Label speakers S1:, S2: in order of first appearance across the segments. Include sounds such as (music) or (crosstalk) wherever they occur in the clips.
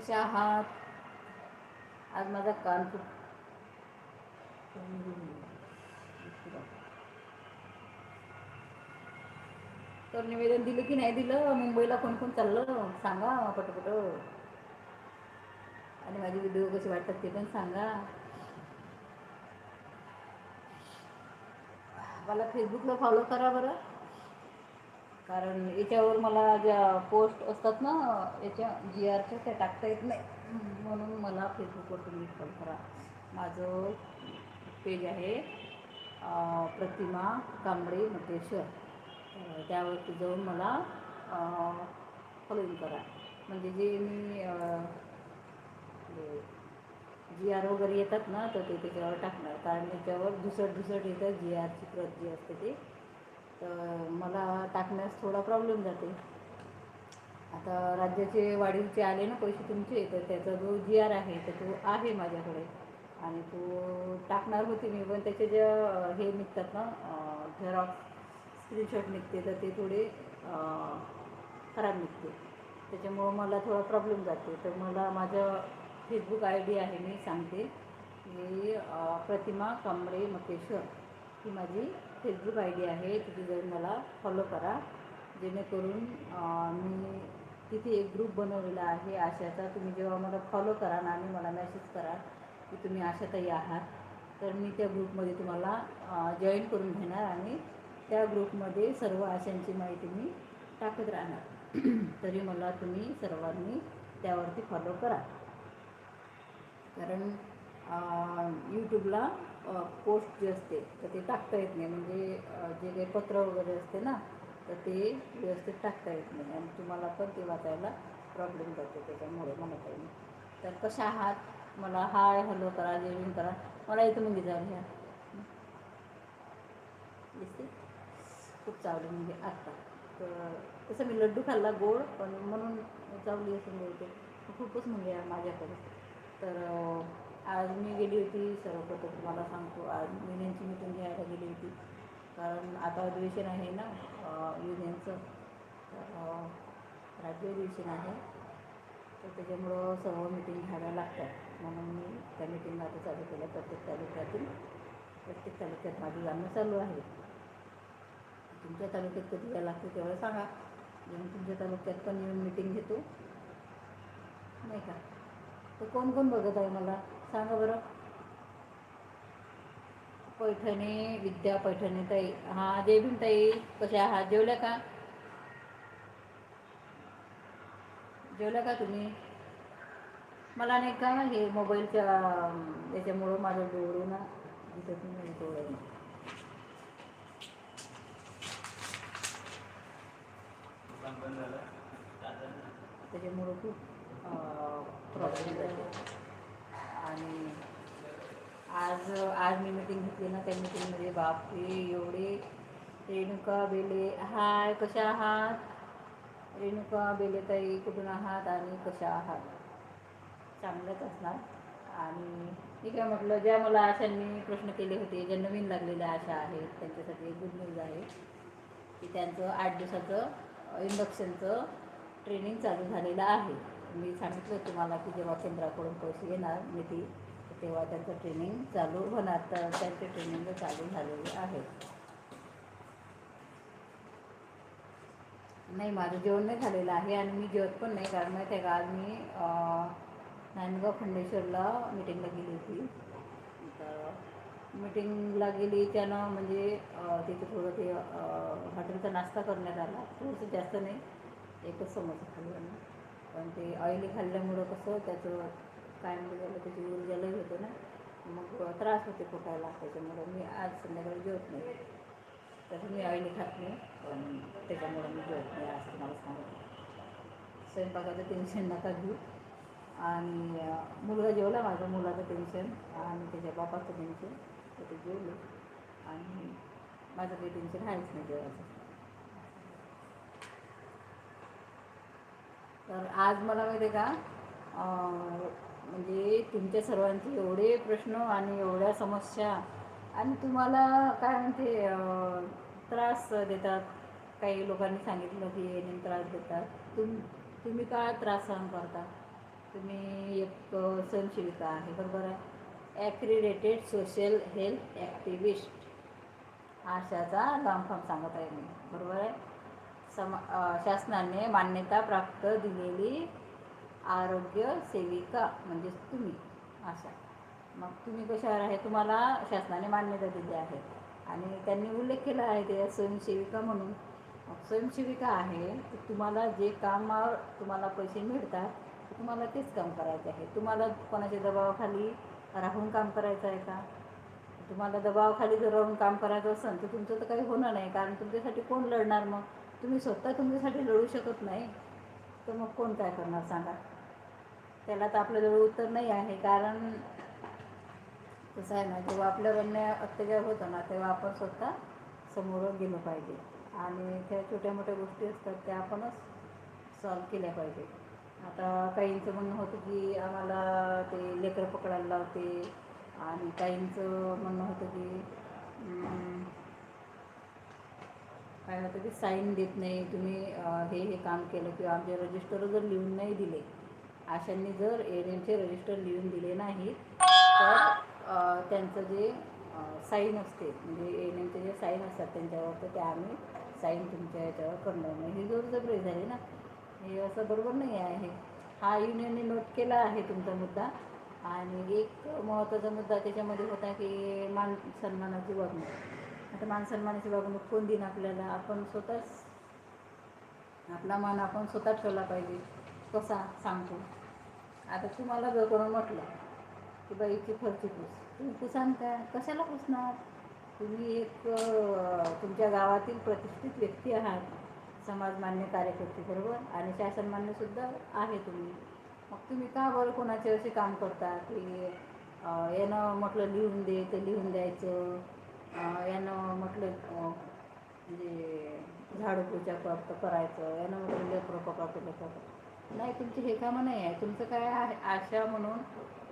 S1: कसे आहात. आज माझा कान खूप तर निवेदन दिलं की नाही दिलं? मुंबईला कोण कोण चाललं? सांगा पटपट आणि माझे व्हिडिओ कसे वाटतात ते पण सांगा. मला फेसबुकला फॉलो करा बरं. कारण याच्यावर मला ज्या पोस्ट असतात ना याच्या जी आरच्या त्या टाकता येत नाही. म्हणून मला फेसबुकवर तुम्ही फॉलो करा. माझं पेज आहे प्रतिमा कांबळे मुकेश्वर. त्यावरती जाऊन मला फॉलोइंग करा. म्हणजे जे मी जी आर वगैरे येतात ना तर ते त्याच्यावर टाकणार. कारण त्याच्यावर धुसट धुसट येतं जी आरची प्रत जी असते ते. तर मला टाकण्यास थोडा प्रॉब्लेम जाते. आता राज्याचे वाढीवचे आले ना पैसे तुमचे तर त्याचा जो जी आर आहे तर तो आहे माझ्याकडे. आणि तो टाकणार होती मी पण त्याचे जे हे निघतात ना झेरॉक्स स्क्रीनशॉट निघते तर ते थोडे खराब निघते. त्याच्यामुळं मला थोडा प्रॉब्लेम जाते. तर मला माझं फेसबुक आय डी आहे मी सांगते. की प्रतिमा कांबळे मकेश्वर. ही माझी फेसबुक आय डी आहे तिथे जाऊन मला फॉलो करा. जेणेकरून मी तिथे एक ग्रुप बनवलेला आहे आशाचा. तुम्ही जेव्हा मला फॉलो कराल आणि मला मेसेज करा की तुम्ही आशाताई आहात तर मी त्या ग्रुपमध्ये तुम्हाला जॉईन करून घेणार आणि त्या ग्रुपमध्ये सर्व आशांची माहिती मी टाकत राहणार. (clears throat) तरी मला तुम्ही सर्वांनी त्यावरती फॉलो करा. कारण यूट्यूबला पोस्ट जे असते तर ते टाकता येत नाही. म्हणजे जे काही पत्र वगैरे असते ना तर ते व्यवस्थित टाकता येत नाही. आणि तुम्हाला पण ते वाचायला प्रॉब्लेम जातो त्याच्यामुळे मला आहे मी. तर कशा आहात? मला हाय हॅलो करा जेवण करा. मला इथं मुंगी जाऊन घ्या. दिसते? खूप चावली म्हणजे आत्ता. तर तसं मी लड्डू खाल्ला गोड पण म्हणून चावली असं मिळते खूपच म्हणजे माझ्याकडे. तर आज मी गेली होती सर्वप्रथम तुम्हाला सांगतो आज युनियनची मीटिंग घ्यायला गेली होती. कारण आता अधिवेशन आहे ना युनियनचं तर राज्य अधिवेशन आहे. तर त्याच्यामुळं सर्व मीटिंग घ्याव्या लागतात. म्हणून मी त्या मिटिंग आता चालू केल्या प्रत्येक तालुक्यातील प्रत्येक तालुक्यात माझी जाणं चालू आहे. तुमच्या तालुक्यात कधी यायला लागते तेवढं सांगा. मी तुमच्या तालुक्यात पण येऊन मीटिंग घेतो. नाही का? तर कोण कोण बघत आहे मला? सांगा बरं. पैठणे विद्या पैठणे ताई. हां देवीन ताई कशा आहात? जेवल्या का? जेवल्या का तुम्ही? मला नाही का हे मोबाईलच्या याच्यामुळं माझं डोळू ना दिसत नाही डोळे. त्याच्यामुळं खूप प्रॉब्लेम झाले आणि आज आज मी मीटिंग घेतली ना त्या मीटिंगमध्ये बापरे एवढे रेणुका बेले हाय कशा आहात? रेणुका बेलेताई कुठून आहात आणि कशा आहात? चांगलंच असणार. आणि मी काय म्हटलं ज्या मला आशांनी प्रश्न केले होते ज्या नवीन लागलेल्या आशा आहेत त्यांच्यासाठी एक गुड न्यूज आहे की त्यांचं आठ दिवसाचं इंडक्शनचं ट्रेनिंग चालू झालेलं आहे. मी सांगितलं तुम्हाला की जेव्हा केंद्राकडून पैसे येणार मी ती तेव्हा त्यांचं ट्रेनिंग चालू होणार तर त्यांचे ट्रेनिंग चालू झालेले आहे. नाही माझं जेवण नाही झालेलं आहे आणि मी जेवत पण नाही कारण माहिती आहे का आज मी अं, नांदगाव खंडेश्वरला मिटिंगला गेली होती. तर मिटिंगला गेली त्यानं म्हणजे तिथे थोडं ते हॉटेलचा नाश्ता करण्यात आला. थोडंसं जास्त नाही एकच समोसा खाल्ला पण ते ऑइली खाल्ल्यामुळं कसं त्याचं काय म्हणजे झालं त्याची ऊर्जा लई होतो ना. मग त्रास होते पोटायला त्याच्यामुळं मी आज संध्याकाळी जेवत नाही. तसं मी आईने खात नाही पण त्याच्यामुळं मी जेवत नाही आज तुम्हाला सांगत. स्वयंपाकाचं टेन्शन नका घेऊ. आणि मुलगा जेवला माझा मुलाचं टेन्शन आणि त्याच्या बापाचं टेन्शन तर ते जेवलं. आणि माझं काही टेन्शन आहेच नाही जेवायचं. तर आज मला माहिती आहे का म्हणजे तुमच्या सर्वांचे एवढे प्रश्न आणि एवढ्या समस्या आणि तुम्हाला काय म्हणते त्रास देतात. काही लोकांनी सांगितलं की येणे त्रास देतात. तुम तुम्ही का त्रास सहन करता? तुम्ही एक सहनशीलता आहे बरोबर आहे? ॲक्रिडेटेड सोशल हेल्थ ॲक्टिव्हिस्ट अशाचा लॉंग फॉर्म सांगत आहे मी बरोबर आहे? सम शासनाने मान्यता प्राप्त दिलेली आरोग्य सेविका म्हणजेच तुम्ही अशा मग तुम्ही कशावर आहे? तुम्हाला शासनाने मान्यता दिली आहे. आणि त्यांनी उल्लेख केला आहे ते स्वयंसेविका म्हणून. मग स्वयंसेविका आहे तर तुम्हाला जे कामावर तुम्हाला पैसे मिळतात तुम्हाला तेच काम करायचे आहे. तुम्हाला कोणाच्या दबावाखाली राहून काम करायचं आहे का? तुम्हाला दबावाखाली जर राहून काम करायचं असेल तर तुमचं तर काही होणार नाही कारण तुमच्यासाठी कोण लढणार मग? तुम्ही स्वतः तुमच्यासाठी लढू शकत नाही. तर मग कोण काय करणार सांगा? त्याला तर आपल्याजवळ उत्तर नाही आहे कारण कसं आहे ना जेव्हा आपल्यावर अन्याय अत्याचार होतो ना तेव्हा आपण स्वतः समोर गेलो पाहिजे. आणि त्या छोट्या मोठ्या गोष्टी असतात त्या आपणच सॉल्व केल्या पाहिजे. आता काहींचं म्हणणं होतं की आम्हाला ते लेकरं पकडायला लावते आणि काहींचं म्हणणं होतं की काय होतं की साईन देत नाही तुम्ही हे हे काम केलं किंवा आमचे रजिस्टर जर लिहून नाही दिले आशांनी जर एन एमचे रजिस्टर लिहून दिले नाही तर त्यांचं जे साईन असते म्हणजे एन एमचे जे साईन असतात त्यांच्यावर तर ते आम्ही साईन तुमच्या याच्यावर करणार नाही. ही जोरजबरी झाली ना? हे असं बरोबर नाही आहे. हा युनियनने नोट केला आहे तुमचा मुद्दा. आणि एक महत्त्वाचा मुद्दा त्याच्यामध्ये होता की मान सन्मानाची वागणूक आता मानसन्मानाची वागणूक कोण देईन आपल्याला? आपण स्वतःच आपला मान आपण स्वतः ठेवला पाहिजे. कसा सांगतो. आता तुम्हाला जर करून म्हटलं की बाईची फरची पुस. तुम्ही पुसान का कशाला पुसणार? तुम्ही एक तुमच्या गावातील प्रतिष्ठित व्यक्ती आहात. समाजमान्य कार्यकर्ते बरोबर? आणि शासनमान्यसुद्धा आहे तुम्ही. मग तुम्ही का बरं कोणाचे असे काम करता? की अं, यानं म्हटलं लिहून दे ते लिहून द्यायचं. यानं म्हटलं म्हणजे झाडू पूजा करतं करायचं. यानं म्हटलं लेकरं पकडतो लेकरं नाही तुमचे हे कामं नाही आहे. तुमचं काय आहे आशा म्हणून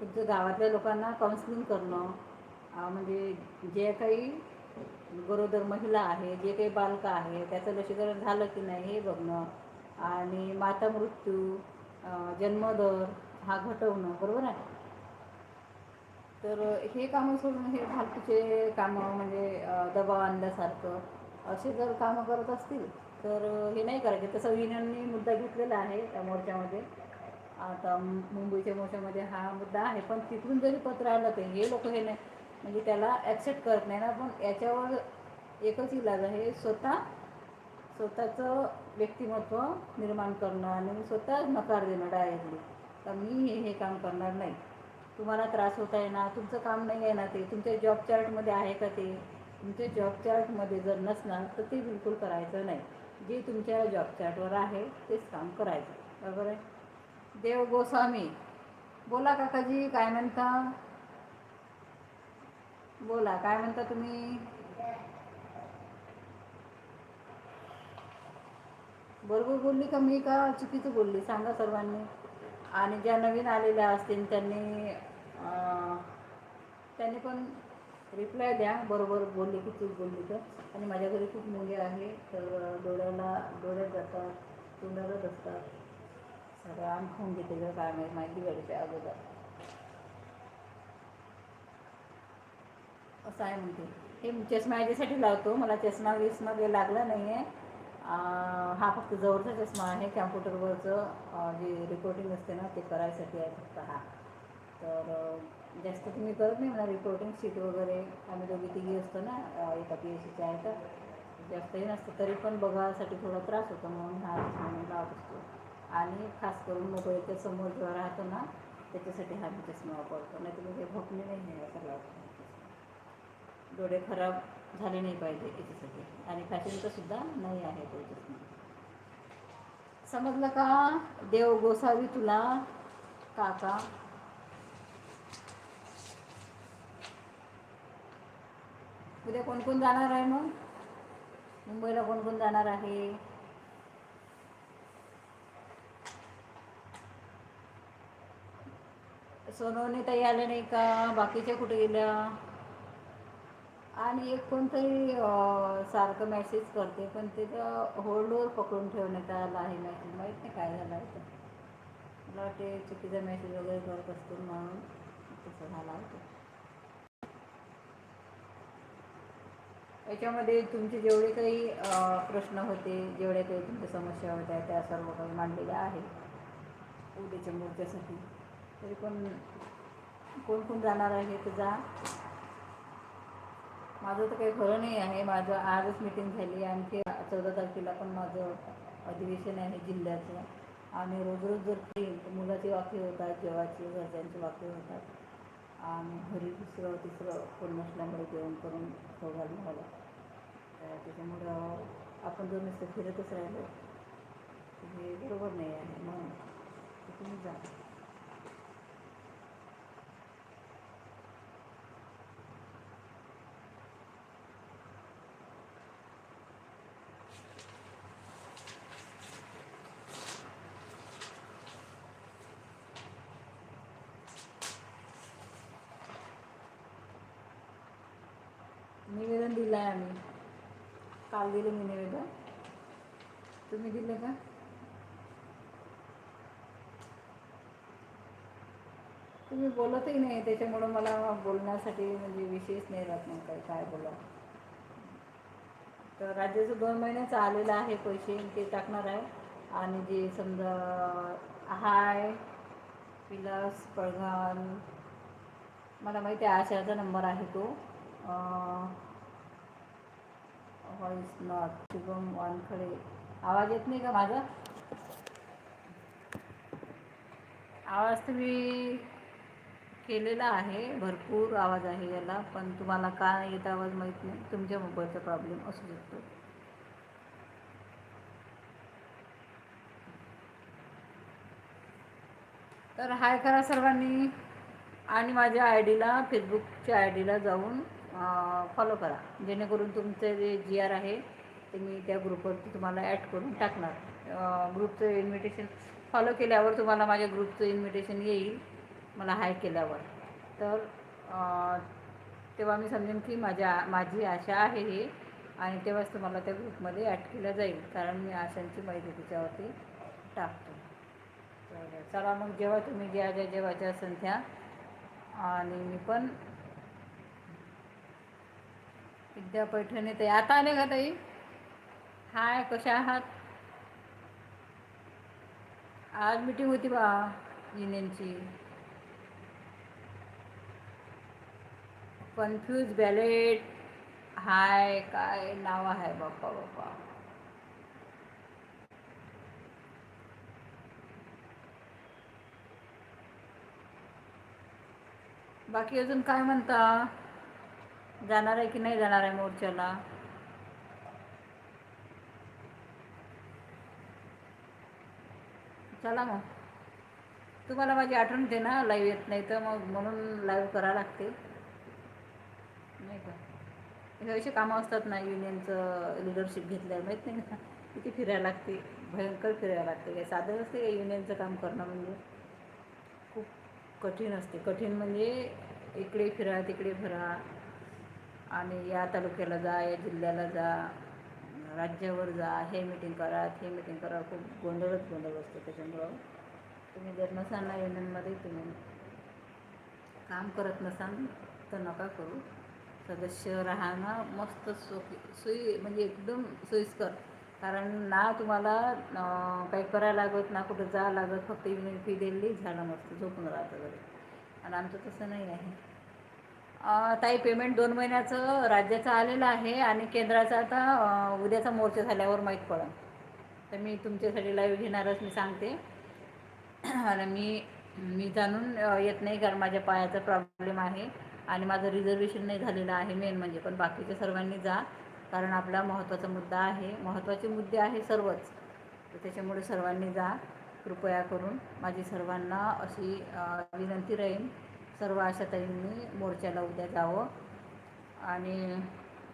S1: तुमचं गावातल्या लोकांना काउन्सिलिंग करणं म्हणजे जे काही गरोदर महिला आहे जे काही बालकं आहे त्याचं लसीकरण झालं की नाही हे बघणं आणि माता मृत्यू जन्मदर हा घटवणं. बरोबर आहे? तर हे कामं सोडून हे फालतूचे कामं म्हणजे दबाव आणल्यासारखं असे जर कामं करत असतील तर हे नाही करायचे. तसं विनांनी मुद्दा घेतलेला आहे त्या मोर्चामध्ये आता मुंबईच्या मोर्चामध्ये हा मुद्दा आहे पण तिथून जरी पत्र आलं तर हे लोक हे नाही. म्हणजे त्याला ॲक्सेप्ट करत नाही ना पण याच्यावर एकच इलाज आहे स्वतः स्वतःचं व्यक्तिमत्व निर्माण करणं आणि स्वतः नकार देणं डायरेक्टली तर मी हे हे काम करणार नाही. तुम्हाला त्रास होत आहे ना तुमचं काम नाही आहे ना ते तुमच्या जॉब चार्टमध्ये आहे का ते? तुमच्या जॉब चार्टमध्ये जर नसणार तर ते बिलकुल करायचं नाही. जे तुमच्या जॉब चार्टवर आहे तेच काम करायचं. बरोबर आहे? देव गोस्वामी बोला काकाजी काय म्हणता? बोला काय म्हणता तुम्ही? बरोबर बोलली का मी का? चुकीचं बोलली सांगा सर्वांनी. आणि ज्या नवीन आलेल्या असतील त्यांनी त्यांनी पण रिप्लाय द्या. बरोबर बोलली की चूक बोलली तर. आणि माझ्या घरी खूप मुली आहे तर डोळ्याला डोळ्यात जातात तोंडालाच असतात. सगळं आम खाऊन घेते जर काय माहिती माहिती गाडीच्या अगोदर. असं आहे म्हणते. हे चष्मा याच्यासाठी लावतो. मला चष्मा विस्मा काही लागला नाही आहे हा फक्त जवळचा चष्मा आहे कॅम्प्युटरवरचं जे रेकॉर्डिंग असते ना ते करायसाठी आहे फक्त हा. तर जास्त तुम्ही करत नाही म्हणा रिपोर्टिंग शीट वगैरे. आम्ही दोघी तिघी असतो ना एका पी एस सीच्या आहे तर जास्तही नसतं तरी पण बघायसाठी थोडा त्रास होतो म्हणून हा चष्मा लावत असतो. आणि खास करून मोबाईलच्या समोर जेव्हा राहतो ना त्याच्यासाठी हा मी चष्मा वापरतो. नाही तुम्ही हे भोपणे नाही असं लावतो डोळे खराब झाले नाही पाहिजे याच्यासाठी. आणि फॅशनचं सुद्धा नाही आहे तो चष्मा. समजलं का? देव गोसावी तुला. काका. उद्या कोण कोण जाणार आहे मग? मुंबईला कोण कोण जाणार आहे? सोनवणे ताई आले नाही का? बाकीच्या कुठे गेल्या? आणि एक कोणतरी सारखं मेसेज करते पण त्याचं होल्डवर पकडून ठेवण्यात आला आहे मेसेज माहीत नाही काय झालं आहे मला वाटते चुकीचा मेसेज वगैरे करत असतील म्हणून तसं झाला होतं याच्यामध्ये तुमचे जेवढे काही प्रश्न होते जेवढ्या काही तुमच्या समस्या होत्या त्या सर्व काही मांडलेल्या आहेत. उद्याच्या मोर्चासाठी तरी पण कोण कोण जाणार आहे तर जा. माझं तर काही खरं नाही आहे. माझं आजच मिटिंग झाली. आणखी चौदा तारखेला पण माझं अधिवेशन आहे जिल्ह्याचं. आणि रोज रोज जर केली तर मुलाचे वाक्य होतात जेवाचे घरच्यांचे वाक्य होतात. आणि घरी दुसरं तिसरं कोण नसल्यामुळे जेवण करून खाऊ घालून मला त्याच्यामुळं आपण जर नुसतं फिरतच राहिलो तर हे बरोबर नाही आहे म्हणून तुम्ही जा निवेदन दिलं आहे आम्ही काल दिलं मी निवेदन तुम्ही दिलं का? तुम्ही बोलतही नाही त्याच्यामुळं मला बोलण्यासाठी म्हणजे विशेष नाही राहत मग काय काय बोला तर राज्याचं दोन महिन्याचं आलेलं आहे पैसे ते टाकणार आहे. आणि जे समजा हाय पिलस पळघान मला माहिती आहे आशाचा नंबर आहे तो. Voice not Shubham Wankhade. आवाज येत नाही का माझा? आवाज तर मी केलेला आहे. भरपूर आवाज आहे याला पण तुम्हाला का येत आवाज माहीत नाही? तुमच्या मोबाईलचा प्रॉब्लेम असू शकतो. तर हाय करा सर्वांनी. आणि माझ्या आय डीला फेसबुकच्या आय डीला जाऊन फॉलो करा. जेणेकरून तुमचं जे जी आर आहे ते मी त्या ग्रुपवरती तुम्हाला ॲड करून टाकणार. ग्रुपचं इन्व्हिटेशन फॉलो केल्यावर तुम्हाला माझ्या ग्रुपचं इन्व्हिटेशन येईल मला हाय केल्यावर. तर तेव्हा मी समजेन की माझ्या माझी आशा आहे हे आणि तेव्हाच तुम्हाला त्या ग्रुपमध्ये ॲड केलं जाईल. कारण मी आशांची माहिती तिच्यावरती टाकतो. चला मग जेव्हा तुम्ही ज्या ज्या जेव्हाच्या संख्या आणि मी पण विद्या पैठणी आता आले का ताई? हाय कशा आहात? आज मीटिंग होती बा युनियनची. कन्फ्यूज बॅलेट हाय काय नाव आहे? बाप्पा बाप्पा. बाकी अजून काय म्हणता? जाणार आहे की नाही जाणार आहे मोर्चाला? चला मग. तुम्हाला माझी आठवण येते ना लाईव्ह येत नाही तर मग म्हणून लाईव्ह करावं लागते. नाही का? हे अशी कामं असतात ना युनियनचं लिडरशिप घेतल्यावर माहीत नाही ना किती फिरायला लागते भयंकर फिरायला लागते. काही साधं असते का युनियनचं काम करणं म्हणजे? खूप कठीण असते. कठीण म्हणजे इकडे फिरा तिकडे फिरा आणि या तालुक्याला जा या जिल्ह्याला जा राज्यावर जा हे मिटिंग करा हे मिटिंग करा. खूप गोंधळच गोंधळ असतो त्याच्यामुळं. तुम्ही जर नसाल ना युनियनमध्ये तुम्ही काम करत नसाल तर नका करू. सदस्य राहणं मस्त सोपी सोयी म्हणजे एकदम सोयीस्कर. कारण ना तुम्हाला काही करायला लागत ना कुठं जा लागत फक्त युनियन फी दिली झालं मस्त झोपून राहतं घरी आणि आमचं तसं नाही आहे. ताई पेमेंट दोन महिन्याचं राज्याचं आलेलं आहे आणि केंद्राचं आता उद्याचा मोर्चा झाल्यावर माहीत पडेल तर मी तुमच्यासाठी लाईव्ह घेणारच मी सांगते. आणि मी मी जाणून येत नाही कारण माझ्या पायाचा प्रॉब्लेम आहे आणि माझं रिझर्वेशन नाही झालेलं आहे मेन म्हणजे. पण बाकीच्या सर्वांनी जा कारण आपला महत्त्वाचा मुद्दा आहे. महत्त्वाचे मुद्दे आहे सर्वच. तर त्याच्यामुळे सर्वांनी जा कृपया करून माझी सर्वांना अशी विनंती राहील सर्व आशाताईंनी मोर्चाला उद्या जावं. आणि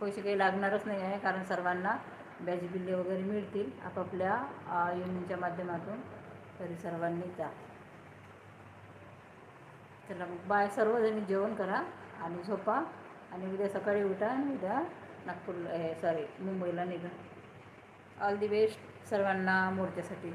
S1: पैसे काही लागणारच नाही आहे कारण सर्वांना बॅच बिल्ले वगैरे मिळतील आपापल्या युनियनच्या माध्यमातून. तरी सर्वांनी जा. चला मग बाय सर्वजणी जेवण करा आणि झोपा. आणि उद्या सकाळी उठा आणि उद्या नागपूरला हे सॉरी मुंबईला निघा. ऑल दी बेस्ट सर्वांना मोर्चासाठी.